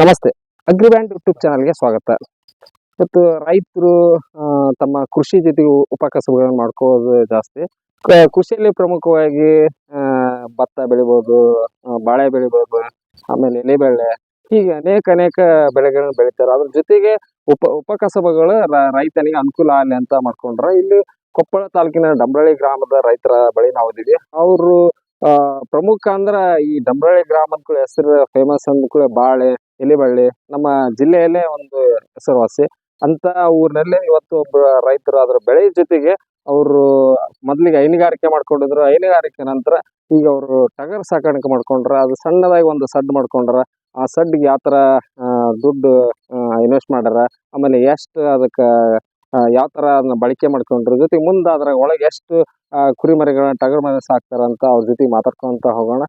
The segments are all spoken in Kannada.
ನಮಸ್ತೆ. ಅಗ್ರಿಬ್ಯಾಂಡ್ ಯೂಟ್ಯೂಬ್ ಚಾನಲ್ಗೆ ಸ್ವಾಗತ. ಇವತ್ತು ರೈತರು ತಮ್ಮ ಕೃಷಿ ಜೊತೆಗೆ ಉಪಕಸಬುಗಳನ್ನು ಮಾಡ್ಕೋದು ಜಾಸ್ತಿ. ಕೃಷಿಯಲ್ಲಿ ಪ್ರಮುಖವಾಗಿ ಭತ್ತ ಬೆಳಿಬೋದು ಬಾಳೆ ಬೆಳಿಬೋದು, ಆಮೇಲೆ ಎಲೆಬೆಳೆ, ಹೀಗೆ ಅನೇಕ ಅನೇಕ ಬೆಳೆಗಳನ್ನು ಬೆಳಿತಾರೆ. ಅದ್ರ ಜೊತೆಗೆ ಉಪ, ಉಪಕಸಬುಗಳು ರೈತನಿಗೆ ಅನುಕೂಲ ಆಗಲಿ ಅಂತ ಮಾಡ್ಕೊಂಡ್ರೆ, ಇಲ್ಲಿ ಕೊಪ್ಪಳ ತಾಲೂಕಿನ ಡಂಬಳಿ ಗ್ರಾಮದ ರೈತರ ಬಳಿ ನಾವು ಇದ್ದೀವಿ ಅವರು ಪ್ರಮುಖ ಅಂದ್ರ ಈ ಡಂಬಳಳಿ ಗ್ರಾಮ ಹೆಸರು ಫೇಮಸ್ ಅಂದ್ಕೂಡ ಬಾಳೆ, ಎಲೆಬಳ್ಳಿ, ನಮ್ಮ ಜಿಲ್ಲೆಯಲ್ಲೇ ಒಂದು ಹೆಸರುವಾಸಿ. ಅಂತ ಊರಿನಲ್ಲಿ ಇವತ್ತು ಒಬ್ಬ ರೈತರು ಅದ್ರ ಬೆಳೆ ಜೊತೆಗೆ ಅವರು ಮೊದ್ಲಿಗೆ ಹೈನುಗಾರಿಕೆ ಮಾಡ್ಕೊಂಡಿದ್ರು. ಹೈನುಗಾರಿಕೆ ನಂತರ ಈಗ ಅವರು ಟಗರ್ ಸಾಕಾಣಿಕೆ ಮಾಡ್ಕೊಂಡ್ರ, ಅದು ಸಣ್ಣದಾಗಿ ಒಂದು ಸಡ್ ಮಾಡ್ಕೊಂಡ್ರ. ಆ ಸಡ್ಗೆ ಯಾವ ಥರ ದುಡ್ಡು ಇನ್ವೆಸ್ಟ್ ಮಾಡ್ಯಾರ. ಆಮೇಲೆ ಎಷ್ಟು ಅದಕ್ಕೆ ಯಾವ ಥರ ಅದನ್ನ ಬಳಕೆ ಮಾಡ್ಕೊಂಡ್ರ ಜೊತೆಗೆ ಮುಂದೆ ಅದ್ರ ಒಳಗೆ ಎಷ್ಟು ಕುರಿಮರಿಗಳನ್ನ ಟಗರ್ ಮರಿ ಸಾಕ್ತಾರ ಅಂತ ಅವ್ರ ಜೊತೆ ಮಾತಾಡ್ಕೊಂತ ಹೋಗೋಣ.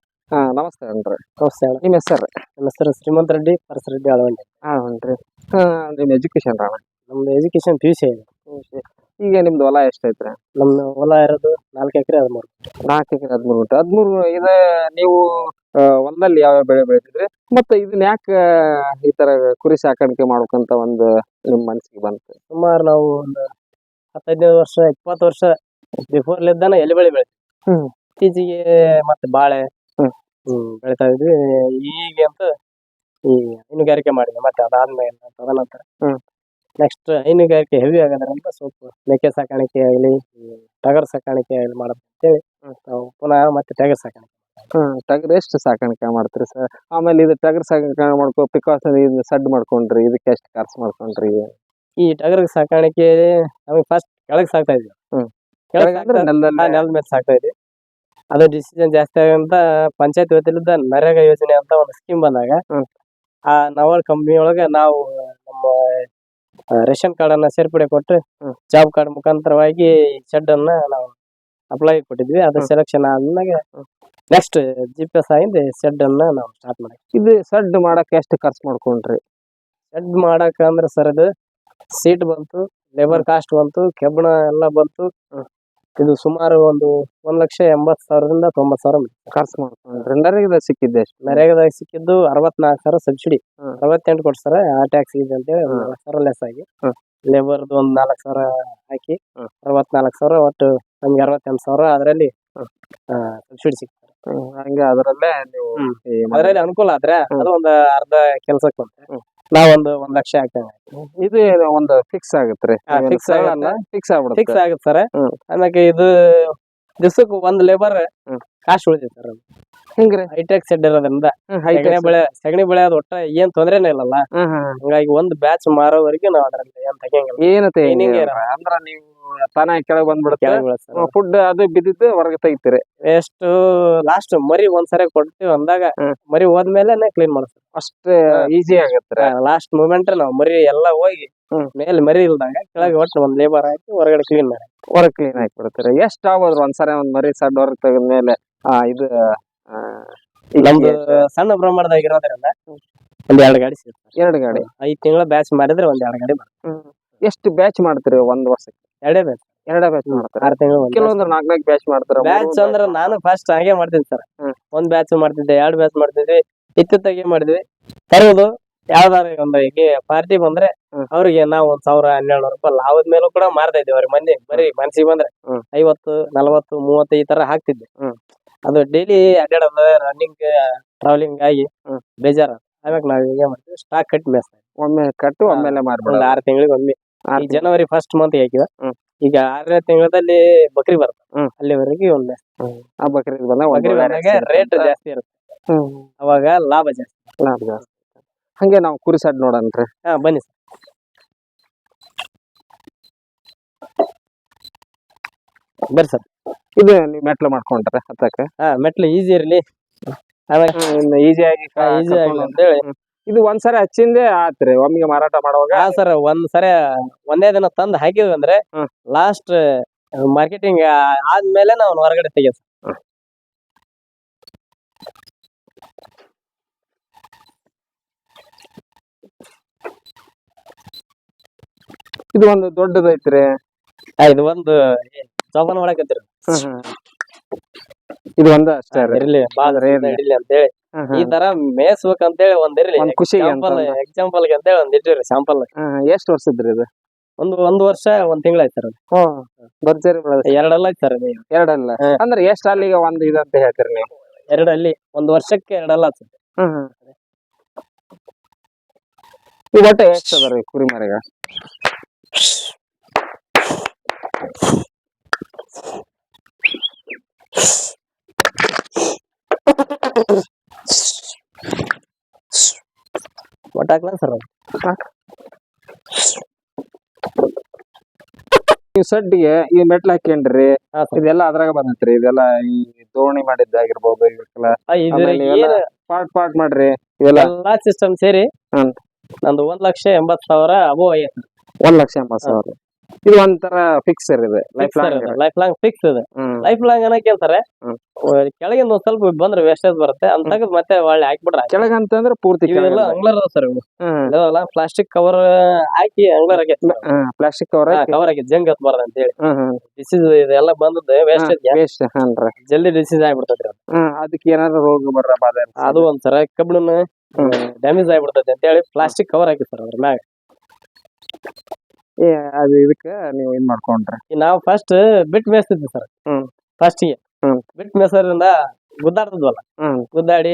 ನಮಸ್ತೆ ಅಂದ್ರೆ. ನಮಸ್ತೆ ಅಣ್ಣ. ನಿಮ್ಮ ಹೆಸರು? ನಮ್ಮ ಹೆಸರು ಶ್ರೀಮಂತ ರೆಡ್ಡಿ ಪರಸರೆಡ್ಡಿ ಅಳವಂಡಿ ಹಾನ್ರಿ. ನಿಮ್ಮ ಎಜುಕೇಶನ್ ಅಣ್ಣ? ನಮ್ದು ಎಜುಕೇಶನ್ ಪಿ ಯು ಸಿ ಈಗ ನಿಮ್ದು ಹೊಲ ಎಷ್ಟೈತ್ರಿ ನಮ್ಮ ಹೊಲ ಇರೋದು ನಾಲ್ಕು ಎಕರೆ ಹದಿಮೂರು. ನಾಲ್ಕು ಎಕರೆ ಹದಿಮೂರು ಗುಂಟೆ ಹದಿಮೂರು ಇದೇ ನೀವು ಹೊಲದಲ್ಲಿ ಯಾವ್ಯಾವ ಬೆಳೆ ಬೆಳಿತಿದ್ರಿ? ಮತ್ತೆ ಇದನ್ನ ಯಾಕೆ ಈ ತರ ಕುರಿ ಸಾಕಾಣಿಕೆ ಮಾಡ್ಬೇಕಂತ ಒಂದು ನಿಮ್ ಮನ್ಸಿಗೆ ಬಂತು ಸುಮಾರು ನಾವು ಒಂದು ಹತ್ತೈದು ವರ್ಷ ಇಪ್ಪತ್ತು ವರ್ಷ ಬಿಫೋರ್ ಲಿದ್ದಾನ ಎಲೆ ಬೆಳೆ ಬೆಳೆ ಹ್ಮ್. ಇತ್ತೀಚೆಗೆ ಮತ್ತೆ ಬಾಳೆ ಹ್ಮ್. ಹ್ಮ್ ಬೆಳಿತಾ ಇದ್ವಿ ಈಗ ಅಂತ ಈ ಹೈನುಗಾರಿಕೆ ಮಾಡಿದ್ವಿ ಮತ್ತೆ ಅದಾದ್ಮೇಲೆ ತದನಂತರ ಹ್ಮ್. ನೆಕ್ಸ್ಟ್ ಹೈನುಗಾರಿಕೆ ಹೆವಿ ಆಗೋದ್ರಿಂದ ಸ್ವಲ್ಪ ಮೇಕೆ ಸಾಕಾಣಿಕೆ ಆಗಲಿ ಟಗರ್ ಸಾಕಾಣಿಕೆ ಆಗಲಿ ಮಾಡೋದು ಅಂತೇಳಿ ಹ್ಮ್. ನಾವು ಪುನಃ ಮತ್ತೆ ಟಗರ್ ಸಾಕಾಣಿಕೆ ಟಗರ್ ಎಷ್ಟು ಸಾಕಾಣಿಕೆ ಮಾಡ್ತೀರಿ ಸರ್ ಆಮೇಲೆ ಇದು ಟಗರ್ ಸಾಕಾಣಿಕೆ ಮಾಡ್ಕೊ ಪ್ರಿಕಾಷನ್ ಇದನ್ನ ಸಡ್ ಮಾಡ್ಕೊಂಡ್ರಿ ಇದಕ್ಕೆ ಎಷ್ಟು ಖರ್ಚು ಮಾಡ್ಕೊಂಡ್ರಿ ಈ ಟಗರ್ ಸಾಕಾಣಿಕೆ ನಮಗೆ ಫಸ್ಟ್ ಕೆಳಗೆ ಸಾಕ್ತಾ ಇದ್ವಿ ಹ್ಮ್. ಕೆಳಗೆ ನೆಲದಲ್ಲಿ ನೆಲದ ಮೇಲೆ ಸಾಕ್ತಾ ಇದ್ವಿ ಅದು ಡಿಸಿಷನ್ ಜಾಸ್ತಿ ಆಗಂತ ಪಂಚಾಯತ್ ವತಿಯಿಂದ ನರೇಗಾ ಯೋಜನೆ ಅಂತ ಒಂದು ಸ್ಕೀಮ್ ಬಂದಾಗ ಹ್ಮ್. ಆ ನವಲ್ ಕಂಪ್ನಿ ಒಳಗೆ ನಾವು ನಮ್ಮ ಆ, ರೇಷನ್ ಕಾರ್ಡ್ ಅನ್ನ ಸೇರ್ಪಡೆ ಕೊಟ್ಟು ಹ್ಮ್. ಜಾಬ್ ಕಾರ್ಡ್ ಮುಖಾಂತರವಾಗಿ ಶೆಡ್ ಅನ್ನ ನಾವು ಅಪ್ಲೈ ಕೊಟ್ಟಿದ್ವಿ ಅದು ಹ್ಮ್. ಸೆಲೆಕ್ಷನ್ ಆದ್ಮೇಲೆ ನೆಕ್ಸ್ಟ್ ಜಿ ಪಿ ಎಸ್ ಆಗಿಂದ ಶೆಡ್ ಅನ್ನ ನಾವು ಸ್ಟಾರ್ಟ್ ಮಾಡಿ ಇದು ಸೆಡ್ ಮಾಡಕ್ಕೆ ಎಷ್ಟು ಖರ್ಚು ಮಾಡ್ಕೊಂಡ್ರಿ ಶೆಡ್ ಮಾಡಕ ಅಂದ್ರೆ ಸರ್ ಅದು ಸೀಟ್ ಬಂತು ಲೇಬರ್ ಕಾಸ್ಟ್ ಬಂತು ಕೆಬ್ಬಣ ಎಲ್ಲ ಬಂತು. ಇದು ಸುಮಾರು ಒಂದು ಒಂದ್ ಲಕ್ಷ ಎಂಬತ್ ಸಾವಿರದಿಂದ ತೊಂಬತ್ ಸಾವಿರ. ಖರ್ಚು ಮಾಡ್ಕೊಂಡ್ರಿ ನರೇಗದ ಸಿಕ್ಕಿದ್ದೆ ಎಷ್ಟು ನರೇಗಾದಾಗ ಸಿಕ್ಕಿದ್ದು ಅರವತ್ನಾಲ್ಕು ಸಾವಿರ ಸಬ್ಸಿಡಿ. ಅರವತ್ತೆಂಟು ಕೊಡ್ತಾರೆ ಆ ಟ್ಯಾಕ್ಸ್ ಇದೆ ಅಂತೇಳಿ. ನಾಲ್ಕು ಸಾವಿರ ಲೆಸ್ ಆಗಿ. ಲೇಬರ್ದು ಒಂದ್ ನಾಲ್ಕು ಸಾವಿರ ಹಾಕಿ. ಅರವತ್ನಾಲ್ಕು ಸಾವಿರ ಒಟ್ಟು ನಮ್ಗೆ ಅರವತ್ತೆಂಟು ಸಾವಿರ ಅದರಲ್ಲಿ. ಸಬ್ಸಿಡಿ ಸಿಕ್ತಾರೆ ಹ್ಮ್, ಹಂಗೆ ಅದರಲ್ಲೇ ನೀವು ಅದರಲ್ಲಿ ಅನುಕೂಲ ಆದ್ರೆ ಹ್ಮ್. ಅದು ಒಂದು ಅರ್ಧ ಕೆಲ್ಸಕ್ಕೆ ಬಂದ್ರೆ ಹ್ಮ್. ನಾವೊಂದು ಒಂದ್ ಲಕ್ಷ ಹಾಕ್ತೇವೆ ಇದು ಒಂದು ಫಿಕ್ಸ್ ಆಗುತ್ತೆ ಫಿಕ್ಸ್ fix ಆಗುತ್ತೆ. ಫಿಕ್ಸ್ ಆಗ್ಬಿಡುತ್ತೆ ಫಿಕ್ಸ್ ಆಗುತ್ತೆ ಸರ್ ಹ್ಮ್. ಆಮೇಲೆ ಇದು ದಿವ್ಸಕ್ಕೆ ಒಂದ್ ಲೇಬರ್ ಹ್ಮ್. ಕಾಸ್ಟ್ ಉಳಿತೈತೆ ಸರ್ ಹಿಂಗ್ರಿ ಹೈಟೆಕ್ ಸೆಡ್ ಇರೋದ್ರಿಂದ ಸಗಣಿ ಬೆಳೆ ಸಗಣಿ ಬೆಳೆ ಅದು ಒಟ್ಟ ಏನ್ ತೊಂದ್ರೆನೇ ಇಲ್ಲಲ್ಲ. ಹಂಗಾಗಿ ಒಂದ್ ಬ್ಯಾಚ್ ಮಾರೋವರೆಗೆ ನಾವ್ ಅದ್ರಲ್ಲಿ ಏನ್ Training ಹಿಂಗೆ? ಅಂದ್ರ ನೀವು ತಾನೇ ಕೆಳಗ್ ಬಂದ್ಬಿಡುತ್ತೆ. ಫುಡ್ ಅದು ಬಿದ್ದಿದ್ದು ಹೊರಗೆ ತೆಗಿತೀರಿ. ಎಷ್ಟು ಲಾಸ್ಟ್ ಮರಿ ಒಂದ್ಸರಿ ಕೊಡ್ತೀವಿ ಅಂದಾಗ ಮರಿ ಹೋದ್ಮೇಲೆ ಕ್ಲೀನ್ ಮಾಡ್ತೀವಿ. ಅಷ್ಟೇ ಈಸಿ ಆಗತ್ತೆ ಲಾಸ್ಟ್ ಮೂಮೆಂಟ್ ನಾವ್ ಮರಿ ಎಲ್ಲಾ ಹೋಗಿ. ಮೇಲೆ ಮರಿ ಇಲ್ದಾಗ ಕೆಳಗೆ ಒಟ್ಟು ಒಂದ್ ಲೇಬರ್ ಹಾಕಿ ಹೊರಗಡೆ ಕ್ಲೀನ್ ಮಾಡಿ. ಹೊರಗೆ ಕ್ಲೀನ್ ಹಾಕಿ ಬಿಡ್ತೀರಿ ಎಷ್ಟ್ ಆಗ್ಬೋದ್ರಿ ಒಂದ್ಸರಿ ಒಂದ್ ಮರಿ ಸಡ್ ಹೊರಗೆ ತೆಗೆದ ಮೇಲೆ ಇದು ನಮ್ದು ಸಣ್ಣ ಪ್ರಮಾಣದಾಗ ಇರೋದ್ರಿಂದ ಒಂದ್ ಎರಡ್ ಗಾಡಿ ಸಿಗುತ್ತೆ. ಎರಡು ಗಾಡಿ. ಐದ್ ತಿಂಗಳ ಬ್ಯಾಚ್ ಮಾಡಿದ್ರೆ ಒಂದ್ ಎರಡ್ ಗಾಡಿ ಎಷ್ಟು ಬ್ಯಾಚ್ ಮಾಡ್ತೀರಿ ಒಂದ್ ವರ್ಷಕ್ಕೆ? ಎರಡೇ ಬ್ಯಾಚ್ ಎರಡೇ ಬ್ಯಾಚ್ ಮಾಡ್ತಾರೆ. ಆರ್ ತಿಂಗಳು ಕೆಲವೊಂದು ನಾಲ್ಕು ನಾಲ್ಕು ಬ್ಯಾಚ್ ಮಾಡ್ತಾರ. ಬ್ಯಾಚ್ ಅಂದ್ರೆ ನಾನು ಫಸ್ಟ್ ಹಾಗೆ ಮಾಡ್ತೀನಿ ಸರ್. ಒಂದ್ ಬ್ಯಾಚ್ ಮಾಡ್ತಿದ್ದೆ ಎರಡು ಬ್ಯಾಚ್ ಮಾಡ್ತಿದ್ವಿ. ಇತ್ತಿತ್ತಾಗೆ ಮಾಡಿದ್ವಿ. ತರೋದು ಯಾವ್ದಾರ ಒಂದು ಪಾರ್ಟಿ ಬಂದ್ರೆ. ಅವ್ರಿಗೆ ನಾವು ಒಂದ್ ಸಾವಿರ ಹನ್ನೆರಡು ರೂಪಾಯಿ ಲಾಭದ ಮೇಲೂ ಕೂಡ ಮಾರ್ತಾ ಇದ್ವಿ ಅವ್ರಿಗೆ ಮಂದಿ ಬರೀ ಮನ್ಸಿಗೆ ಬಂದ್ರೆ. ಐವತ್ತು ನಲವತ್ತು ಮೂವತ್ತು ಈ ತರ ಹಾಕ್ತಿದ್ದೆ. ಅದು ಡೈಲಿ ಅಡ್ಡಾಡೋದು ರನ್ನಿಂಗ್ ಟ್ರಾವೆಲಿಂಗ್ ಆಗಿ. ಬೇಜಾರ. ಆಮ್ಯಾಗ ನಾವ್ ಹಿಂಗೆ ಮಾಡ್ತೀವಿ. ಸ್ಟಾಕ್ ಕಟ್ ಮೇಸ್ತಾ ಒಮ್ಮೆ ಕಟ್ಟು ಒಮ್ಮೆಲೆ ಮಾರ್ಬಿಡ ಆರು ಆರ್ ತಿಂಗಳಿಗೆ ಒಮ್ಮೆ. ಈ ಜನವರಿ ಫಸ್ಟ್ ಮಂತ್ ಹಾಕಿದ ಹ್ಮ್. ಈಗ ಆರನೇ ತಿಂಗಳಲ್ಲಿ ಬಕ್ರಿ ಬರುತ್ತೆ. ಹ್ಮ್. ಅಲ್ಲಿವರೆಗೆ ಒಂದ್. ಆ ಬಕ್ರಿ ಒಂದ್ ಬಕ್ರಿ ಬಂದಾಗ ರೇಟ್ ಜಾಸ್ತಿ ಇರುತ್ತೆ. ಅವಾಗ ಲಾಭ ಜಾಸ್ತಿ. ಲಾಭ ಜಾಸ್ತಿ ಹಂಗೆ ನಾವು ಕುರಿ ಸಡ್ ನೋಡನ್ರಿ ಹಾ ಬನ್ನಿ ಸರ್. ಬರ್ರಿ ಸರ್. ಇದು ನೀವು ಮೆಟ್ಲು ಮಾಡ್ಕೊಂಡ್ರೆ ಹತ್ತಕ್ಕೆ. ಹಾ ಮೆಟ್ಲು ಈಸಿ ಇರ್ಲಿ. ಆಮೇಲೆ ಈಸಿಯಾಗಿ ಈಸಿ ಆಗಿ ಅಂತ ಈಸಿ ಕರ್ಕೊಂಡ್ ಆಗಲಿ ಹೋಗ್- ಅಂತೇಳಿ ಇದು ಒಂದ್ಸರಿ ಹಚ್ಚಿಂದೆ ಆತ್ರಿ ಒಮ್ಮೆ ಮಾರಾಟ ಮಾಡುವಾಗ. ಹಾ ಸರ್ ಒಂದ್ ಸರಿ ಒಂದೇ ದಿನ ತಂದ್ ಹಾಕಿದ್ವಿ ಅಂದ್ರೆ ಹ್ಮ್. ಲಾಸ್ಟ್ ಮಾರ್ಕೆಟಿಂಗ್ ಆದ್ಮೇಲೆ ನಾವು ಹೊರಗಡೆ ತೆಗಿಯೋದು ಇದು ಒಂದು ದೊಡ್ಡದೈತ್ರಿ ಆ, ಇದು ಒಂದು ಜೋಪಾನ ಮಾಡಕತ್ತೀರಿ ಇದು ಒಂದು ಅಷ್ಟೇ ರೀ. ಇರ್ಲಿ ಬಾಳ ಹಿಡಿಲಿ ಅಂತೇಳಿ. ಈ ಹ್ಮ್. ತರ ಮೇಯಿಸ್ಬೇಕಂತೇಳಿ ಒಂದ್ ಇರ್ಲಿ ಒಂದ್ ಖುಷಿಗೆ ಅಂತ ಎಕ್ಸಾಂಪಲ್ ಎಕ್ಸಾಂಪಲ್ ಅಂತೇಳಿ ಒಂದ್ ಇಟ್ಟಿರಿ ಸ್ಯಾಂಪಲ್ ಹ್ಮ್, ಎಷ್ಟ್ ವರ್ಷದ್ರಿ ಇದು? ಒಂದು ಒಂದ್ ವರ್ಷ ಒಂದ್ ತಿಂಗಳಾಯ್ತು ಸರ್ ಭರ್ಜರಿ ಬೆಳೆದ ಎರಡಲ್ಲ ಸರ್ ಎರಡಲ್ಲ? ಹ್ಮ್. ಅಂದ್ರೆ ಎಷ್ಟ್ ಅಲ್ಲಿಗೆ ಒಂದ್ ಇದಂತ ಹೇಳ್ತೀರಿ ನೀವು? ಎರಡಲ್ಲಿ ಒಂದ್ ವರ್ಷಕ್ಕೆ ಎರಡಲ್ಲ ಸರ್. sir. ಈ ಒಟ್ಟು ಎಷ್ಟ್ ಅದಾರಿ ಕುರಿ ಮರಿಗ? ಹಾಕ್ಲಾ ಸರ್ ನೀವು ಸಡ್ಡಿಗೆ ಈ ಮೆಟ್ಲ್ ಹಾಕ್ಯಂಡ್ರಿ ಇದೆಲ್ಲ ಅದ್ರಾಗ ಬಂದ್ರಿ ಇದೆಲ್ಲ ಈ ದೋಣಿ ಮಾಡಿದ್ದಾಗಿರ್ಬೋದು ಇವಕ್ಕೆಲ್ಲ ಪಾರ್ಟ್ ಪಾರ್ಟ್ ಮಾಡ್ರಿ ಇವೆಲ್ಲ. ಸಿಸ್ಟಮ್ ಸೇರಿ. ನಂದು ಒಂದ್ ಲಕ್ಷ ಎಂಬತ್ ಸಾವಿರ ಅಬೋ ಆಗೈತೆ. ಒಂದ್ ಲಕ್ಷ ಎಂಬತ್ತು ಸಾವಿರ. ಇದು ಒಂಥರ ಫಿಕ್ಸ್ ಇದೆ life long life long fix ಇದೆ. ಲೈಫ್ ಲಾಂಗ್ ಏನಕ್ಕೆ ಹೇಳ್ತಾರೆ. ಕೆಳಗಿಂದ ಒಂದ್ ಸ್ವಲ್ಪ ಬಂದ್ರೆ ವೇಸ್ಟೇಜ್ ಬರುತ್ತೆ ಅಂತ ಮತ್ತೆ ಒಳ್ಳೆ ಹಾಕ್ಬಿಟ್ರೆ ಕೆಳಗಂತಂದ್ರೆ ಪೂರ್ತಿ ಇವೆಲ್ಲ ಅಂಗ್ಲರ್ ಸರ್ ಪ್ಲಾಸ್ಟಿಕ್ ಕವರ್ ಹಾಕಿ ಅಂಗ್ಲರ್ ಆಗೈತೆ ಪ್ಲಾಸ್ಟಿಕ್ ಕವರ್ ಕವರ್ ಹಾಕಿ. ಜಂಗ್ ಹತ್ಬಾರ್ದು ಅಂತ ಹೇಳಿ. ಡಿಸೀಸ್ ಇದೆಲ್ಲ ಬಂದದ್ದು ವೇಸ್ಟೇಜ್ ವೇಸ್ಟ್ ಜಲ್ದಿ ಡಿಸೀಸ್. ಹ್ಮ್ ಅದಕ್ಕೆ ಏನಾದ್ರು ರೋಗ ಬರ ಬಾಧೆ. ಅದು ಒಂಥರ ಕಬ್ಬಿಣ ಡ್ಯಾಮೇಜ್ ಆಗ್ಬಿಡ್ತೈತೆ ಅಂತ ಹೇಳಿ ಪ್ಲಾಸ್ಟಿಕ್ ಕವರ್ ಹಾಕಿ ಸರ್ ಅದ್ರ ಮ್ಯಾಗ. ಏ ಅದು ಇದಕ್ಕ ನೀವು ಇದ್ ಮಾಡ್ಕೊಂಡ್ರಿ? ನಾವು ಫಸ್ಟ್ ಬಿಟ್ ಮೇಯಿಸ್ತಿದ್ವಿ ಸರ್ ಹ್ಮ್. ಫಸ್ಟಿಗೆ ಹ್ಮ್. ಬಿಟ್ ಮೇಸರಿಂದ ಗುದ್ದಾಡ್ತಿದ್ವಲ್ಲ? ಹ್ಮ್. ಗುದ್ದಾಡಿ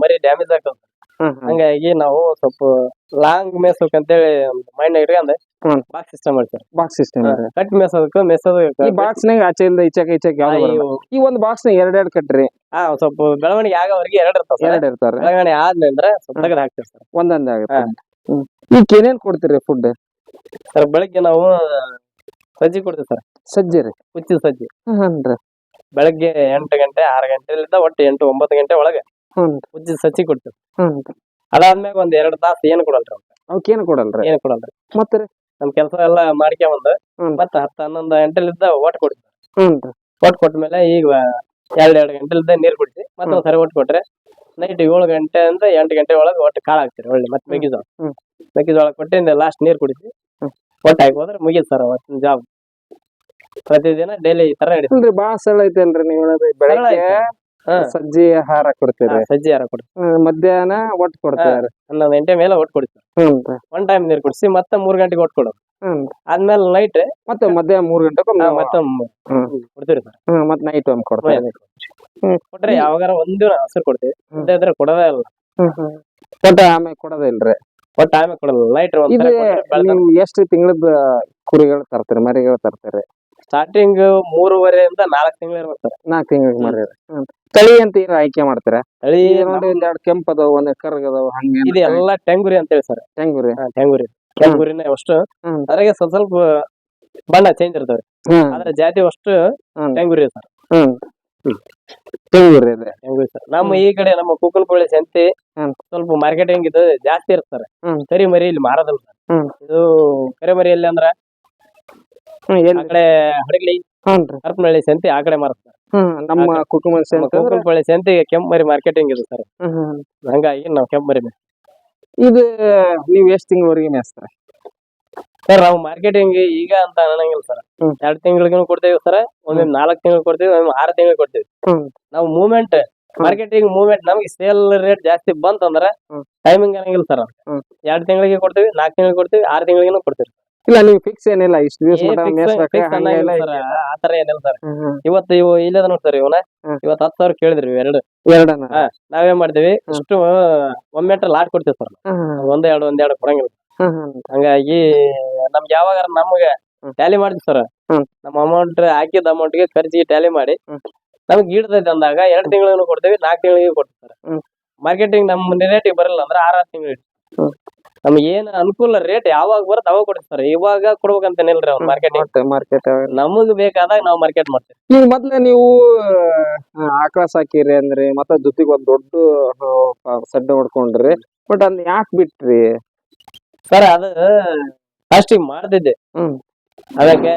ಮರಿ ಡ್ಯಾಮೇಜ್ ಆಗ್ತದ ಹ್ಮ್ ಹ್ಮ್. ಹಂಗಾಗಿ ನಾವು ಸ್ವಲ್ಪ ಲಾಂಗ್ ಮೇಯ್ಸ್ಬೇಕಂತೇಳಿ ಮೈಂಡ್ ಇಟ್ಕೊಂಡು ಹ್ಮ್. ಬಾಕ್ಸ್ ಸಿಸ್ಟಮ್ ಮಾಡ್ತಾರೆ ಬಾಕ್ಸ್ ಸಿಸ್ಟಮ್ ಕಟ್ ಮೇಸೋದಕ್ಕೆ ಮೇಸೋದಕ್ಕೆ ಈ ಬಾಕ್ಸ್ ನಾಗ ಇಲ್ಲ ಈಚೆಗೆ ಈಚೆಗೆ ಯಾವ್ದು ಬರಲ್ಲ. ಈ ಒಂದು ಬಾಕ್ಸ್ನ ಎರಡ್ ಎರಡ್ ಕಟ್ರಿ. ಆ ಸ್ವಲ್ಪ ಬೆಳವಣಿಗೆ ಆಗೋವರೆಗೆ ಎರಡು ಇರ್ತಾರೆ ಸರ್ ಎರಡ್ ಇರ್ತಾರೆ. ಬೆಳವಣಿಗೆ ಆದ್ಮೇಲೆ ಸ್ವಲ್ಪ ತೆಗೆದು ಹಾಕ್ತೀವಿ ಸರ್ ಒಂದೊಂದೇ ಆಗುತ್ತೆ. ಈಗ ಏನೇನ್ ಕೊಡ್ತೀರಿ ಫುಡ್ ಸರ್ ಬೆಳಗ್ಗೆ ನಾವು ಸಜ್ಜಿ ಕೊಡ್ತೀವಿ ಸರ್. ಸಜ್ಜಿ ರೀ. ಹುಚ್ಚಿ ಸಜ್ಜಿ. ಹ್ಞೂನ್ರಿ ಬೆಳಗ್ಗೆ ಎಂಟು ಗಂಟೆ ಆರು ಗಂಟೆಲಿಂದ ಒಟ್ಟು ಎಂಟು ಒಂಬತ್ತು ಗಂಟೆ ಒಳಗೆ ಹ್ಞೂ ಹುಚ್ಚಿ ಸಜ್ಜಿ ಕೊಡ್ತೀವಿ. ಹ್ಞೂ ಅದಾದ್ಮ್ಯಾಗ ಒಂದ್ ಎರಡು ತಾಸು ಏನು ಕೊಡಲ್ರಿ ಅವ್ರು. ಏನು ಕೊಡಲ್ರಿ ಏನು ಕೊಡಲ್ರಿ ಮತ್ತೆ ರೀ? ನಮ್ ಕೆಲಸ ಎಲ್ಲ ಮಾಡ್ಕೊಂಬಂದು ಹ್ಮ್. ಮತ್ತೆ ಹತ್ತು ಹನ್ನೊಂದು ಗಂಟೆಲಿದ್ದ ಒಟ್ಟು ಕೊಡ್ತೀವಿ. ಹ್ಞೂ ಒಟ್ಟು ಕೊಟ್ಮೇಲೆ ಈಗ ಎರಡ್ ಎರಡು ಗಂಟೆಲಿದ್ದ ನೀರ್ ಕುಡಿಸಿ ಮತ್ತೆ ಒಂದ್ ಸರಿ ಒಟ್ಟು ಕೊಟ್ರೆ ನೈಟ್ ಏಳು ಗಂಟೆ ಅಂದ್ರೆ ಎಂಟು ಗಂಟೆ ಒಳಗೆ ಒಟ್ಟು ಕಾಳು ಹಾಕ್ತೀರಿ ಒಳ್ಳೆ ಮತ್ತೆ ಮೆಕ್ಕೆಜೋಳ ಹ್ಮ್. ಮೆಕ್ಕೆಜೋಳ ಕೊಟ್ಟು ಲಾಸ್ಟ್ ನೀರ್ ಕುಡಿಸಿ ಹ್ಮ್. ಒಟ್ಟು ಹಾಕಿ ಹೋದ್ರೆ ಮುಗೀತು ಸರ್ ಅವತ್ತಿನ ಜಾಬ್ ಪ್ರತಿದಿನ ಡೈಲಿ ಈ ತರ ನಡೀತದೆ. ಬಾಳ ಸರಳ ಐತಲ್ರಿ ನೀವು ಹೇಳೋದು. ಬೆಳಗ್ಗೆ. ಸಜ್ಜಿ ಆಹಾರ ಕೊಡ್ತೀರಿ. ಸಜ್ಜಿ ಆಹಾರ ಕೊಡ್ತೀವಿ. ಮಧ್ಯಾಹ್ನ ಒಟ್ಟು ಕೊಡ್ತಾರೆ. ಹನ್ನೊಂದು ಗಂಟೆ ಮೇಲೆ ಒಟ್ಟು ಕೊಡ್ತೀವಿ. ಒನ್ ಟೈಮ್ ನೀರು ಕುಡಿಸಿ ಮತ್ತೆ ಮೂರ್ ಗಂಟೆಗೆ ಒಟ್ಟು ಕೊಡೋದು. ಆದ್ಮೇಲೆ ನೈಟ್ ಮತ್ತೆ ಮಧ್ಯಾಹ್ನ ಮೂರ್ ಗಂಟೆಗೆ ಮತ್ತೆ. ಕೊಡ್ತೀವಿ ಸರ್ ಮತ್ತೆ ನೈಟ್ ಒಮ್ಮೆ ಕೊಡ್ತೀವಿ. ಕೊಟ್ರೆ ಯಾವಾಗಾರ ಒಂದಿನ ಹಸಿರು ಕೊಡ್ತೀವಿ. ಇದ್ರೆ ಕೊಡೋದೇ ಇಲ್ಲ. ಒಟ್ಟ ಆಮೇಲೆ ಕೊಡೋದೇ ಇಲ್ರಿ. ಒಟ್ಟು ಆಮೇಲೆ ಕೊಡಲ್ಲ ಲೈಟ್ ಇದು ನೀವು ಎಷ್ಟು ತಿಂಗಳದ ಕುರಿಗಳು ತರ್ತಾರೆ ಮರಿಗಳು ತರ್ತಾರೆ? ಸ್ಟಾರ್ಟಿಂಗ್ ಮೂರುವರೆಯಿಂದ ನಾಲ್ಕು ತಿಂಗಳು ಇರ್ಬೇಕು ಸರ್. ನಾಲ್ಕು ತಿಂಗಳಿಗೆ ಮರಿ ತಳಿ ಅಂತ ಏನು ಆಯ್ಕೆ ಮಾಡ್ತಾರೆ? ತಳಿ ಈಗ ನೋಡಿ ಎರಡು ಕೆಂಪ್ ಅದಾವ ಒಂದ್ ಕರ್ಗ ಅದಾವ ಹಂಗೆ ಇದು ಎಲ್ಲ ಟೆಂಗುರಿ ಅಂತ ಹೇಳಿ ಸರ್. ಟೆಂಗುರಿ ಟೆಂಗುರಿ ಟೆಂಗುರಿನ ಅಷ್ಟು. ಹ್ಮ್. ಅದ್ರಾಗೆ ಸ್ವಲ್ಪ ಸ್ವಲ್ಪ ಬಣ್ಣ ಚೇಂಜ್ ಇರ್ತಾವ್ರಿ ಹ್ಮ್. ಆದ್ರೆ ಜಾತಿ ಅಷ್ಟು ಹ್ಮ್. ಟೆಂಗುರಿ ಸರ್. ಹ್ಮ್. ಸರ್. ನಮ್ಮ ಈ ಕಡೆ ನಮ್ಮ ಕುಕ್ಕಲ್ಪಳ್ಳಿ ಸಂತೆ ಹ್ಮ್. ಸ್ವಲ್ಪ ಮಾರ್ಕೆಟಿಂಗ್ ಇದು ಜಾಸ್ತಿ ಇರ್ತಾರೆ. ಹ್ಮ್. ಕರಿ ಮರಿ ಇಲ್ಲಿ ಮಾರದಲ್ಲ ಸರ್. ಹ್ಮ್. ಇದು ಕರಿ ಮರಿ ಎಲ್ಲಿ ಅಂದ್ರ ಹ್ಮ್ ಆ ಎಲ್ಲಿ ಕಡೆ ಹಡಗಲಿ ಹ್ಞೂನ್ರಿ ಹರಪನಹಳ್ಳಿ ಸಂತೆ ಆ ಕಡೆ ಮಾರ್ತಾರೆ ಹ್ಮ್ ನಮ್ಮ ಕುಟುಂಬ ನಮ್ಮ ಕುಕ್ಕಲ್ಪಳ್ಳಿ ಸಂತೆಗೆ ಕೆಂಪು ಮರಿ ಮಾರ್ಕೆಟಿಂಗ್ ಇದೆ ಸರ್? ಹ್ಮ್ ಹಂಗಾಗಿ ನಾವು ಕೆಂಪ್ ಮರಿ ಇದು ನೀವ್ ಎಷ್ಟ್ ತಿಂಗಳವರೆಗೆ ಮೇಸ್ತಾರ ಸರ್ ನಾವು ಮಾರ್ಕೆಟಿಂಗ್ ಈಗ ಅಂತ ಅನ್ನಂಗಿಲ್ಲ ಸರ್ ಎರಡು ತಿಂಗಳಿಗೂ ಕೊಡ್ತೇವೆ ಸರ್ ಒಂದ್ ನಾಲ್ಕು ತಿಂಗಳು ಕೊಡ್ತೇವೆ ಒಂದ್ ಆರು ತಿಂಗಳು ಕೊಡ್ತೇವೆ. ನಾವು ಮೂವ್ಮೆಂಟ್ ಮಾರ್ಕೆಟಿಂಗ್ ಮೂವ್ಮೆಂಟ್ ನಮ್ಗೆ ಸೇಲ್ ರೇಟ್ ಜಾಸ್ತಿ ಬಂತಂದ್ರ. ಟೈಮಿಂಗ್ ಅನ್ನಂಗಿಲ್ಲ ಸರ್ ಎರಡು ತಿಂಗಳಿಗೆ ಕೊಡ್ತೀವಿ ನಾಲ್ಕು ತಿಂಗಳಿಗೆ ಕೊಡ್ತೀವಿ ಆರು ತಿಂಗಳಿಗೂ ಕೊಡ್ತೀವಿ. ಇಲ್ಲ ನೀವು ಫಿಕ್ಸ್ ಏನಿಲ್ಲ ಇಷ್ಟು ದಿವಸ. ಆತರ ಏನಿಲ್ಲ ಸರ್ ಇವತ್ತು ಇವು ಇಲ್ಲದ ನೋಡಿ ಸರ್ ಇವನ. ಇವತ್ತು ಹತ್ತು ಸಾವಿರ ಕೇಳಿದ್ರಿ ಎರಡು. ಎರಡನ್ನ. ನಾವೇನ್ ಮಾಡ್ತೀವಿ ಇಷ್ಟು ಒಮ್ಮೆ ಲಾಟ್ ಕೊಡ್ತೀವಿ ಸರ್ ಒಂದ್ ಎರಡು ಒಂದ್ ಎರಡು ಕೊಡಂಗಿಲ್ಲ ಹ್ಮ್. ಹ್ಮ್ ಹಂಗಾಗಿ ನಮ್ಗೆ ಯಾವಾಗ ನಮ್ಗೆ ಟ್ಯಾಲಿ ಮಾಡ್ತೀವಿ ಸರ್ ಹ್ಮ್. ನಮ್ಮ ಅಮೌಂಟ್ ಹಾಕಿದ ಅಮೌಂಟ್ಗೆ ಖರ್ಚಿಗೆ ಟ್ಯಾಲಿ ಮಾಡಿ ಹ್ಮ್. ನಮ್ಗೆ ಈಡ್ತೈತೆ ಅಂದಾಗ ಎರಡ್ ತಿಂಗಳಿಗೂ ಕೊಡ್ತೇವೆ ನಾಲ್ಕು ತಿಂಗಳಿಗೆ ಕೊಡ್ತಾರೆ ಹ್ಮ್. ಮಾರ್ಕೆಟಿಂಗ್ ನಮ್ಮ ರೇಟಿಗೆ ಬರಲ್ಲ ಅಂದ್ರೆ ಆರಾರು ತಿಂಗಳು ಹ್ಮ್. ನಮ್ಗೆ ಏನ್ ಅನುಕೂಲ ರೇಟ್ ಯಾವಾಗ ಬರುತ್ತೆ ಅವಾಗ ಕೊಡ್ತೀವಿ ಸರ್ ಇವಾಗ ಕೊಡ್ಬೇಕಂತ ನಿಲ್ರಿ ಅವ್ರು ಮಾರ್ಕೆಟಿಂಗ್ ಮಾರ್ಕೆಟ್ ನಮಗ್ ಬೇಕಾದಾಗ ನಾವು ಮಾರ್ಕೆಟ್ ಮಾಡ್ತೀವಿ. ಈಗ ಮೊದ್ಲ ನೀವು ಆ, ಆಕಳ ಸಾಕಿರಿ ಅಂದ್ರಿ ಮತ್ತ ಜೊತೆಗೆ ಒಂದ್ ದೊಡ್ಡ ಸಡ್ಡ ಹೊಡ್ಕೊಂಡ್ರಿ. ಬಟ್ ಅದ್ ಯಾಕೆ ಬಿಟ್ರಿ? ಸರ್ ಅದು ಫಸ್ಟಿಗೆ ಮಾಡ್ತಿದ್ದೆ ಹ್ಮ್. ಅದಕ್ಕೆ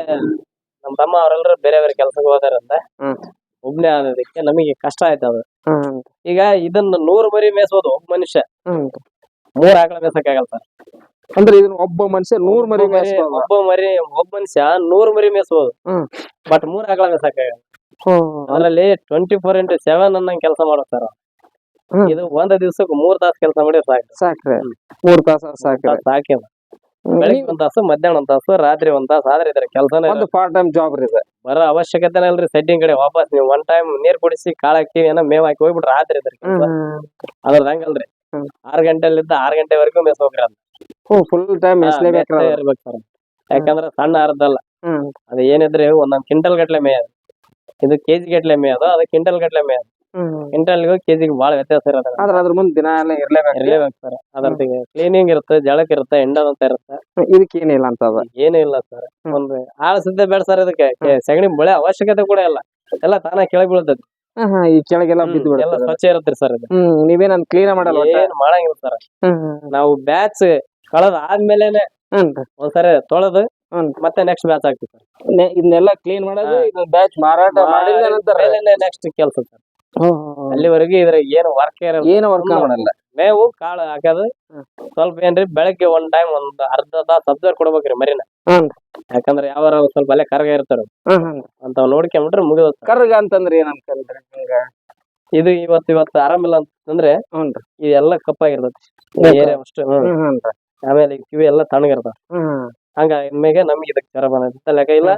ನಮ್ ತಮ್ಮ ಅವರೆಲ್ಲರೂ ಬೇರೆ ಬೇರೆ ಕೆಲ್ಸಕ್ಕೆ ಹೋದಾರಂತ ಹ್ಮ್. ಒಬ್ನೇ ಆದದಕ್ಕೆ ನಮಗೆ ಕಷ್ಟ ಆಯ್ತು ಅದು ಹ್ಮ್ ಈಗ ಇದನ್ನ ನೂರು ಮರಿ ಮೇಯಿಸೋದು ಒಬ್ಬ ಮನುಷ್ಯ ಹ್ಮ್ ಮೂರ್ ಆಕಳ ಮೇಯ್ಸಕ್ಕಾಗಲ್ಲ ಸರ್ ಅಂದ್ರೆ ಇದನ್ನ ಒಬ್ಬ ಮನುಷ್ಯ ನೂರ್ ಮರಿ ಒಬ್ಬ ಮರಿ- ಮೇಯ್ಸ್ಬೋದ? ಒಬ್ಬ ಮರಿ ಒಬ್ಬ ಮನುಷ್ಯ ನೂರ್ ಮರಿ ಮೇಸಬಹುದು ಹ್ಮ್. ಬಟ್ ಮೂರ್ ಆಕಳ ಮೇಯ್ಸಕ್ಕಾಗಲ್ಲ ಹ್ಮ್ ಅದ್ರಲ್ಲಿ ಟ್ವೆಂಟಿ ಫೋರ್ ಇಂಟು ಸೆವೆನ್ ಅನ್ನಂಗ್ ಕೆಲಸ ಮಾಡೋದು ಸರ್. ಇದು ಒಂದ್ ದಿವ್ಸಕ್ಕೆ ಮೂರ್ ತಾಸ ಕೆಲಸ ಮಾಡಿ ಸಾಕು. ಸಾಕ್ರಿ. ಮೂರ್ ತಾಸ ಸಾಕ್ರಿ. ಸಾಕಿ ಬೆಳಿಗ್ಗೆ ಒಂದ್ ತಾಸು ಮಧ್ಯಾಹ್ನ ಒಂದ್ ತಾಸು ರಾತ್ರಿ ಒಂದ್ ತಾಸು ಆದ್ರೆ ಇದ್ರ ಕೆಲಸನೇ ಒಂದು ಪಾರ್ಟ್ ಟೈಮ್ ಜಾಬ್ ರೀ ಇದು. ಬರೋ ಅವಶ್ಯಕತೆನೇ ಇಲ್ರಿ ಸೆಟ್ಟಿಂಗ್ ಕಡೆ ವಾಪಸ್ ನೀವು ಒನ್ ಟೈಮ್ ನೀರ್ ಕುಡಿಸಿ ಕಾಳ್ ಹಾಕಿ ಏನೋ ಮೇವ್ ಹಾಕಿ ಹೋಗ್ಬಿಟ್ರೆ ರಾತ್ರಿ ಇದ್ರ ಅದ್ರದ್ ಹಂಗಲ್ರಿ. ಆರ್ ಗಂಟೆಲಿದ್ದ ಆರ್ ಗಂಟೆವರೆಗೂ ಮೇಸ್ ಹೋಗ್ರಿ ಅದ್ ಫುಲ್ ಟೈಮ್. ಇರ್ಬೇಕು ಸರ್. ಯಾಕಂದ್ರ ಸಣ್ಣ ಅರ್ಧಲ್ಲ ಅದ ಏನಿದ್ರೆ ಒಂದೊಂದ್ ಕ್ವಿಂಟಲ್ ಗಟ್ಲೆ ಮೇ ಅದು ಇದು ಕೆಜಿ ಗಟ್ಲೆ ಮೇ ಅದು ಕಿಂಟಲ್ ಕ್ವಿಂಟಲ್ ಗಟ್ಲೆ ಮೇ ಅದು ಹ್ಮ್ ಕ್ವಿಂಟಲ್ಗೂ ಕೆಜಿಗೆ ಬಾಳ ವ್ಯತ್ಯಾಸ ಇರೋದ್ರ ಆದ್ರ ಅದ್ರ ಮುಂದೆ ದಿನ ಎಲ್ಲ ಇರ್ಲೇಬೇಕು ಇರ್ಲೇಬೇಕು ಸರ್ ಅದ್ರದ್ದು ಕ್ಲೀನಿಂಗ್ ಇರುತ್ತೆ ಜಳಕ್ ಇರುತ್ತೆ ಎಂಡದ ಅಂತ ಇರುತ್ತೆ. ಇದಕ್ಕೆ ಏನಿಲ್ಲ ಅಂತ ಅದ. ಏನೂ ಇಲ್ಲ ಸರ್. ಒಂದು ಆಳ ಸುದ್ದ ಬೇಡ ಸರ್ ಇದಕ್ಕೆ. ಕೆ- ಸಗಣಿ ಬಳೆ ಅವಶ್ಯಕತೆ ಕೂಡ ಇಲ್ಲ. ಎಲ್ಲ ತಾನ ಕೆಳಗೆ ಹಾ, ಹಾ, ಈ ಕೆಳಗೆಲ್ಲ ಬಿದ್ದು ಎಲ್ಲ ಬಿಡುತ್ತೆ ಸ್ವಚ್ಛ ಇರುತ್ತೆ ಸರ್ ಇದು. ಹ್ಮ್ ನೀವೇನ್ ಕ್ಲೀನ್ ಮಾಡಲ್ಲ ಒಟ್ಟ? ಏನ್ ಮಾಡಂಗಿಲ್ಲ ಸರ್ ಹ್ಮ್ ಹ್ಮ್ ನಾವು ಬ್ಯಾಚ್ ಕಳೆದ ಆದ್ಮೇಲೆನೆ ಹ್ಮ್. ರೀ. ಒಂದ್ಸರಿ ತೊಳೆದು ಹ್ಮ್. ಮತ್ತೆ ನೆಕ್ಸ್ಟ್ ಬ್ಯಾಚ್ ಆಗ್ತದೆ ಸರ್ ನೆ- ಇದನ್ನೆಲ್ಲ ಕ್ಲೀನ್ ಮಾಡೋದು ಬ್ಯಾಚ್ ಮಾರಾಟ ಮಾಡಿದ ನಂತರ. ನೆಕ್ಸ್ಟ್ ಕೆಲಸ ಸರ್ ಅಲ್ಲಿವರೆಗೆ ಇದ್ರ ಏನು ವರ್ಕ್ ಏನು ವರ್ಕ್ ಮಾಡಲ್ಲ ಮೇವು ಕಾಳು ಹಾಕೋದು. ಸ್ವಲ್ಪ ಏನ್ರಿ ಬೆಳಗ್ಗೆ ಒಂದ್ ಟೈಮ್ ಒಂದ್ ಅರ್ಧ ತಾಸ ಅಬ್ಸರ್ವ್ ಕೊಡ್ಬೇಕ್ರಿ ಮರಿನ. ಯಾಕಂದ್ರ ಯಾವಾರ ಸ್ವಲ್ಪ ಅಲ್ಲೇ ಕರ್ಗ ಇರ್ತಾರ. ಅಂತ ನೋಡ್ಕೊಂಬಿಟ್ರೆ ಮುಗಿದ ಕರ್ಗ ಅಂತಂದ್ರೆ ಏನ್ ಅನ್ಕೊಂಡ್ರಿ ಹಂಗ ಇದು ಇವತ್ತು ಇವತ್ತು ಆರಾಮಿಲ್ಲ ಅಂತಂದ್ರೆ ಇದೆಲ್ಲ ಕಪ್ಪಾಗಿರ್ತೈತಿ. ಏರಿಯಾ ಅಷ್ಟು. ಆಮೇಲೆ ಕಿವಿ ಎಲ್ಲ ತಣ್ಣಗಿರ್ತಾವ. ಹಂಗ ಇನ್ಮೇಗೆ ನಮ್ಗೆ ಇದಕ್ಕೆ ಜ್ವರ ಬಂದ ಲೆಕ್ಕ ಇಲ್ಲ.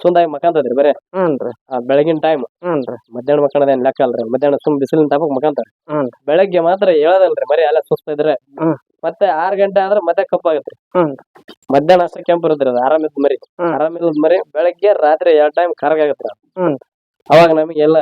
ಸುಂದಾಗಿ ಮಕ್ಕಂತದ್ರಿ ಬರೇ. ಹ್ಞೂನ್ರಿ ಆ ಬೆಳಗಿನ ಟೈಮ್ ಹ್ಞೂನ್ರಿ ಮಧ್ಯಾಹ್ನ ಮಕ್ಕಳದೇನ್ ಲೆಕ್ಕ ಅಲ್ರಿ? ಮಧ್ಯಾಹ್ನ ಸುಮ್ ಬಿಸಿಲಿನ ತಾಪಕ್ ಮಕ್ಕಂತಾರ ಹ್ಮ್. ಬೆಳಗ್ಗೆ ಮಾತ್ರ ಹೇಳದಲ್ರಿ ಬರೀ ಅಲ್ಲ ಸುಸ್ತ ಇದ್ರೆ. ಹ್ಮ್. ಮತ್ತೆ ಆರ್ ಗಂಟೆ ಆದ್ರೆ ಮತ್ತೆ ಕಪ್ಪಾಗತ್ರಿ. ಹ್ಮ್. ಮಧ್ಯಾಹ್ನ ಅಷ್ಟೇ ಕೆಂಪು ಇರುತ್ತೆ ಅದು ಆರಾಮಿದ್ ಮರಿ. ಹ್ಮ್. ಆರಾಮಿಲ್ಲದ ಮರಿ ಬೆಳಗ್ಗೆ ರಾತ್ರಿ ಎರಡ್ ಟೈಮ್ ಕರಗಾಗತ್ರಿ ಹ್ಮ್. ಅವಾಗ ನಮಗೆ ಎಲ್ಲ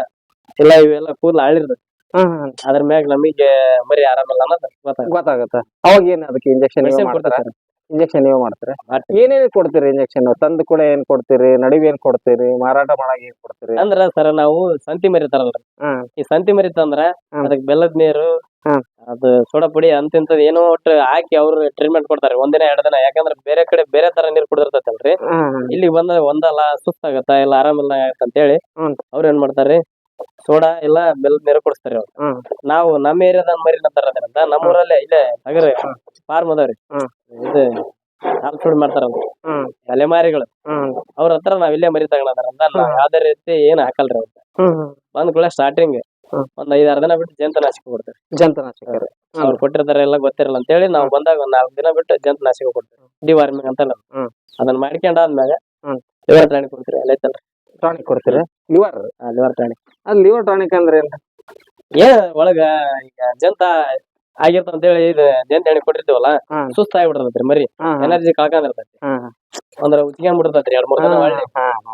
ಎಲ್ಲ ಇವೆಲ್ಲ ಕೂದಲು ಹ್ಮ್ ಹ್ಮ್ ಅದ್ರ ಮ್ಯಾಗ ನಮಗೆ ಮರಿ ಆರಾಮಿಲ್ಲ ಅನ್ನೋದು ಗೊತ್ತಾಗ ಗೊತ್ತಾಗತ್ತ. ಅವಾಗ ಏನ್ ಅದಕ್ಕೆ ಇಂಜೆಕ್ಷನ್ ಕೊಡ್ತಾರೆ ಇಂಜೆಕ್ಷನ್ ನೀವೇ ಮಾಡ್ತೀರಿ? ಏನೇನು ಏನೇನ್ ಕೊಡ್ತೀರಿ ಇಂಜೆಕ್ಷನ್ ತಂದು ಕೂಡ ಏನ್ ಕೊಡ್ತೀರಿ? ನಡುವೆ ಏನ್ ಕೊಡ್ತೀರಿ? ಮಾರಾಟ ಮಾಡಾಗ ಏನ್ ಕೊಡ್ತೀರಿ? ಅಂದ್ರ ಸರ್ ನಾವು ಸಂತಿ ಮರಿ ತರಲ್ರಿ. ಹ್ಮ್ ಈ ಸಂತಿ ಮರಿ ತಂದ್ರ ಹ್ಮ್. ಅದಕ್ ಬೆಲ್ಲದ ನೀರು ಹ್ಮ್. ಅದು ಸೋಡಾ ಪುಡಿ ಅಂತಿಂತದ್ ಏನೋ ಒಟ್ಟು ಹಾಕಿ ಅವ್ರು ಟ್ರೀಟ್ಮೆಂಟ್ ಕೊಡ್ತಾರೆ. ಒಂದಿನ ಎರಡು ದಿನ. ಯಾಕಂದ್ರೆ ಬೇರೆ ಕಡೆ ಬೇರೆ ತರ ನೀರ್ ಕುಡಿದಿರ್ತೈತಲ್ರಿ. ಹ್ಮ್ ಇಲ್ಲಿಗೆ ಬಂದ ಒಂದಲ್ಲ ಸುಸ್ತಾಗತ್ತ ಇಲ್ಲ ಆರಾಮಿಲ್ಲ ಆಗತ್ತ ಅಂತ ಹೇಳಿ ಹ್ಮ್. ಅವ್ರ ಏನ್ ಮಾಡ್ತಾರ್ರಿ? ಸೋಡಾ ಎಲ್ಲ ಬೆಲ್ ನೀರು ಕೊಡಿಸ್ತಾರೆ ಅವ್ರು. ನಾವು ನಮ್ಮ ಏರಿಯಾದ ಮರಿನ ನಮ್ಮ ಊರಲ್ಲೇ ಇಲ್ಲೇ ನಗರ ಫಾರ್ಮ್ ಅದಾವ್ರಿ. ಇದು ಹಾಲ್ ಫುಡ್ ಹ್ಮ್. ಅಲೆಮಾರಿಗಳು. ಅವ್ರ ಹತ್ರ ನಾವ್ ಇಲ್ಲೇ ಮರಿ ತಗೊಳದ್ರಿಂದ ಯಾವ್ದೇ ರೀತಿ ಏನ್ ಹಾಕಲ್ರಿ ಅವ್ರ. ಬಂದ್ ಕೂಡ ಸ್ಟಾರ್ಟಿಂಗ್. ಒಂದ್ ಐದಾರು ದಿನ ಬಿಟ್ಟು ಜಂತನಾಶಕ ಕೊಡ್ತಾರೆ. ಜಂತನಾಶಕ ಅವ್ರು ಕೊಟ್ಟಿರ್ತಾರೆ ಎಲ್ಲ ಗೊತ್ತಿರಲ್ಲ ಅಂತ ಹೇಳಿ ನಾವು ಬಂದಾಗ ಒಂದ್ ನಾಲ್ಕು ದಿನ ಬಿಟ್ಟು ಜಂತನಾಶಕ ಕೊಡ್ತಾರೆ ಡಿವಾರ್ಮಿಂಗ್ ಅಂತ ಅದನ್ನ ಮಾಡ್ಕೊಂಡಾದ್ಮೇಲೆ ಹ್ಮ್. ಇವರ ಪ್ರಾಣಿ ಕೊಡ್ತೀರಿ ಅಲ್ಲಿ ಐತಲ್ರಿ ಟಾನಿಕ್ ಕೊಡ್ತೀರಾ? ಲಿವರ್ ಲಿವರ್ ಟಾನಿಕ್ ಅದು ಲಿವರ್ ಟಾನಿಕ್ ಅಂದ್ರೆ ಏನ್? ಏ ಒಳಗ ಈಗ ಜಂತ ಆಗಿರ್ತ ಅಂತ ಹೇಳಿ ಇದು ಜಂತ ಎಣ್ಣೆ ಕೊಟ್ಟಿರ್ತೀವಲ್ಲ. ಸುಸ್ತ ಆಗ್ಬಿಟ್ಟಿರ್ತೈತಿ ಮರಿ. ಎನರ್ಜಿ ಕಳ್ಕೊಂಡಿರ್ತೈತಿ ಹ್ಮ್ ಅಂದ್ರ ಉಚ್ಕೊಂಡ್ಬಿಡ್ತೈತಿ ಎರಡ್ ಮೂರ್ ದಿನ ಒಳ್ಳೆ.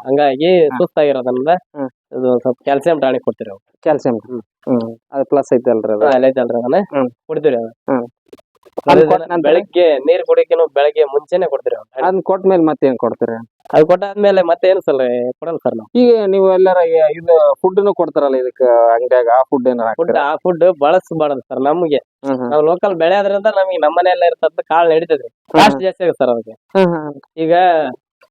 ಹಂಗಾಗಿ ಸುಸ್ತಾಗಿರೋದ್ರಿಂದ ಹ್ಮ್. ಇದು ಸ್ವಲ್ಪ ಕ್ಯಾಲ್ಸಿಯಂ ಟಾನಿಕ್ ಕೊಡ್ತೀರಿ ಅವ್ರು. ಕ್ಯಾಲ್ಸಿಯಂ ಹ್ಮ್. ಅದು ಪ್ಲಸ್ ಐತೆ ಅಲ್ರಿ ಅದು ಐತಲ್ರಿ ಅದನ್ನ ಹ್ಮ್. ಕೊಡ್ತೀರಿ ಅದು ಬೆಳಗ್ಗೆ ನೀರ್ ಕುಡಿಕಿನು ಬೆಳಗ್ಗೆ ಮುಂಚೆನೆ ಕೊಡ್ತೀರಿ ಅವ್ರು. ಅದನ್ನ ಕೊಟ್ಟ ಮೇಲೆ ಮತ್ತೆ ಏನ್ ಕೊಡ್ತೀರಿ? ಅದು ಕೊಟ್ಟಾದ್ಮೇಲೆ ಮತ್ತೆ ಏನು ಸರ್ ಕೊಡಲ್ಲ ಸರ್ ನಾವು. ಈಗ ನೀವು ಎಲ್ಲಾರ ಇದು ಫುಡ್ನು ಕೊಡ್ತಾರಲ್ಲ ಇದಕ್ಕ ಅಂಗಡಿಯಾಗ ಆ ಫುಡ್ ಏನಾರ ಫುಡ್ ಆ ಫುಡ್ ಬಳಸಬಾರ್ದು ಸರ್ ನಮಗೆ. ನಾವು ಲೋಕಲ್ ಬೆಳೆ ಆದ್ರಿಂದ ನಮಗೆ ನಮ್ಮ ಮನೆಯಲ್ಲ ಇರ್ತದ ಕಾಳು ನಡೀತದ್ರಿ. ಕಾಸ್ಟ್ ಜಾಸ್ತಿ ಆಗುತ್ತೆ ಸರ್ ಅದಕ್ಕೆ ಈಗ